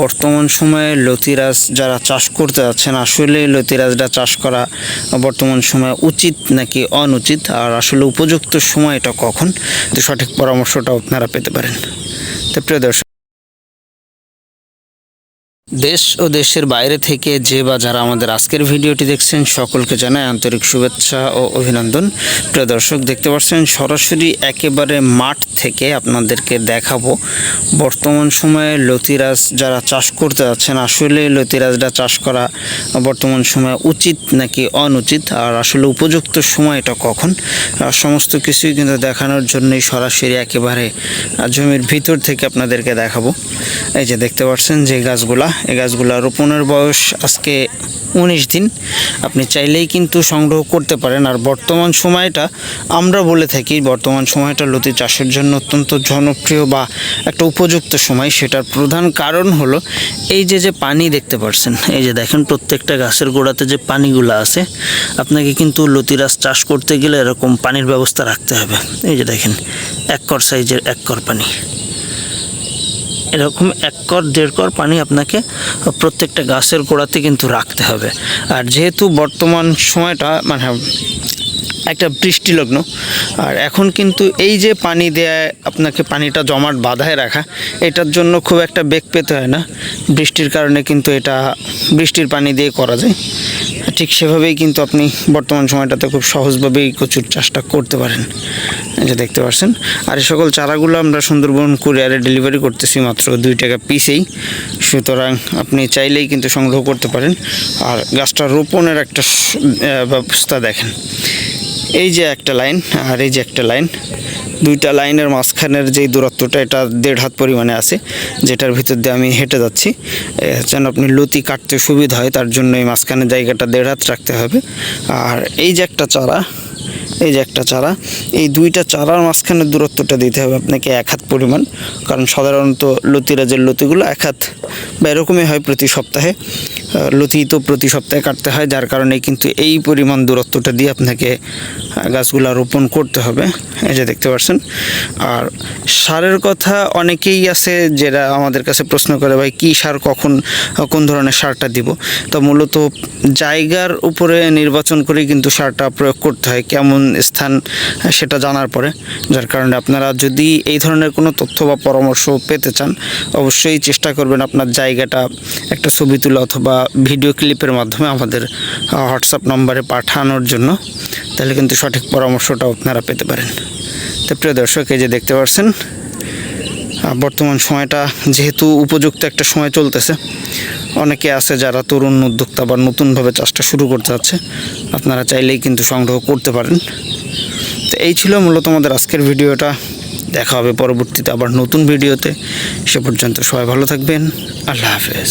বর্তমান সময়ে লতিরাজ যারা চাষ করতে যাচ্ছেন আসলে লতিরাজটা চাষ করা বর্তমান সময়ে উচিত নাকি অনুচিত? আর আসলে উপযুক্ত সময় এটা কখন? তো সঠিক পরামর্শটা আপনারা পেতে পারেন। তো প্রিয় দর্শক দেশ ও দেশের বাইরে থেকে যে বা যারা আমাদের আজকের ভিডিওটি দেখছেন, সকলকে জানাই আন্তরিক শুভেচ্ছা ও অভিনন্দন। প্রিয় দর্শক, দেখতে পাচ্ছেন, সরাসরি একেবারে মাঠ থেকে আপনাদেরকে দেখাবো। বর্তমান সময়ে লতিরাজ যারা চাষ করতে যাচ্ছেন, আসলে লতিরাজটা চাষ করা বর্তমান সময়ে উচিত নাকি অনুচিত? আর আসলে উপযুক্ত সময়টা কখন? আর সমস্ত কিছুই কিন্তু দেখানোর জন্যই সরাসরি একেবারে জমির ভিতর থেকে আপনাদেরকে দেখাবো। এই যে দেখতে পাচ্ছেন যে গাছগুলা এই গাছগুলা রোপণের বয়স আজকে উনিশ দিন। আপনি চাইলেই কিন্তু সংগ্রহ করতে পারেন। আর বর্তমান সময়টা আমরা বলে থাকি, বর্তমান সময়টা লতি চাষের জন্য অত্যন্ত জনপ্রিয় বা একটা উপযুক্ত সময়। সেটার প্রধান কারণ হলো এই যে যে পানি দেখতে পাচ্ছেন এই যে দেখেন প্রত্যেকটা গাছের গোড়াতে যে পানিগুলো আছে, আপনাকে কিন্তু লতিরাজ চাষ করতে গেলে এরকম পানির ব্যবস্থা রাখতে হবে। এই যে দেখেন, এক কর সাইজের এক কর পানি। এরকম এক কর, দেড় কর পানি আপনাকে প্রত্যেকটা গাছের গোড়াতে কিন্তু রাখতে হবে। আর যেহেতু বর্তমান সময়টা মানে একটা বৃষ্টিলগ্ন, আর এখন কিন্তু এই যে পানি দেয়, আপনাকে পানিটা জমাট বাঁধায় রাখা, এটার জন্য খুব একটা বেগ পেতে হয় না। বৃষ্টির কারণে কিন্তু এটা বৃষ্টির পানি দিয়ে করা যায়। ঠিক সেভাবেই কিন্তু আপনি বর্তমান সময়টাতে খুব সহজভাবেই কচুর চাষটা করতে পারেন। যে দেখতে পাচ্ছেন। আর এই সকল চারাগুলো আমরা সুন্দরবন কুরিয়ারে ডেলিভারি করতেছি মাত্র দুই টাকা পিসেই। সুতরাং আপনি চাইলেই কিন্তু সংগ্রহ করতে পারেন। আর গাছটা রোপণের একটা ব্যবস্থা দেখেন। এই যে একটা লাইন, আর এই যে একটা লাইন। দুইটা লাইনের মাঝখানের যেই দূরত্বটা, এটা দেড় হাত পরিমাণে আছে, যেটার ভিতর দিয়ে আমি হেঁটে যাচ্ছি। যেন আপনি লতি কাটতে সুবিধা হয়, তার জন্য এই মাঝখানের জায়গাটা দেড় হাত রাখতে হবে। আর এই যে একটা চারা এই যে একটা চারা, এই দুইটা চারার মাঝখানের দূরত্বটা দিতে হবে আপনাকে এক হাত পরিমাণ, কারণ সাধারণত লতিরাজের লতিগুলো এক হাত বা এরকমই হয় প্রতি সপ্তাহে লতি তো প্রতি সপ্তাহে কাটতে হয়, যার কারণে কিন্তু এই পরিমাণ দূরত্বটা দিয়ে আপনাকে গাছগুলা রোপণ করতে হবে, এই যে দেখতে পাচ্ছেন। আর সারের কথা অনেকেই আছে যারা আমাদের কাছে প্রশ্ন করে, ভাই, কী সার কখন, কোন ধরনের সারটা দিব? তো মূলত জায়গার উপরে নির্বাচন করেই কিন্তু সারটা প্রয়োগ করতে হয়, কেমন স্থান আহ, সেটা জানার পরে যার কারণে আপনারা যদি এই ধরনের কোনো তথ্য বা পরামর্শ পেতে চান অবশ্যই চেষ্টা করবেন আপনার জায়গাটা একটা ছবি তুলে অথবা ভিডিও ক্লিপের মাধ্যমে আমাদের হোয়াটসঅ্যাপ নম্বরে পাঠানোর জন্য তাহলে কিন্তু সঠিক পরামর্শটা আপনারা পেতে পারেন। তো প্রিয় দর্শক এই যে দেখতে পাচ্ছেন বর্তমান সময়টা যেহেতু উপযুক্ত একটা সময় চলতেছে অনেকে আছে যারা তরুণ উদ্যোক্তা বা নতুনভাবে চাষটা শুরু করতে যাচ্ছে, আপনারা চাইলেই কিন্তু সংগ্রহ করতে পারেন। তো এই ছিল মূলত আমাদের আজকের ভিডিওটা। দেখা হবে পরবর্তীতে আবার নতুন ভিডিওতে। সে পর্যন্ত সবাই ভালো থাকবেন। আল্লাহ হাফেজ।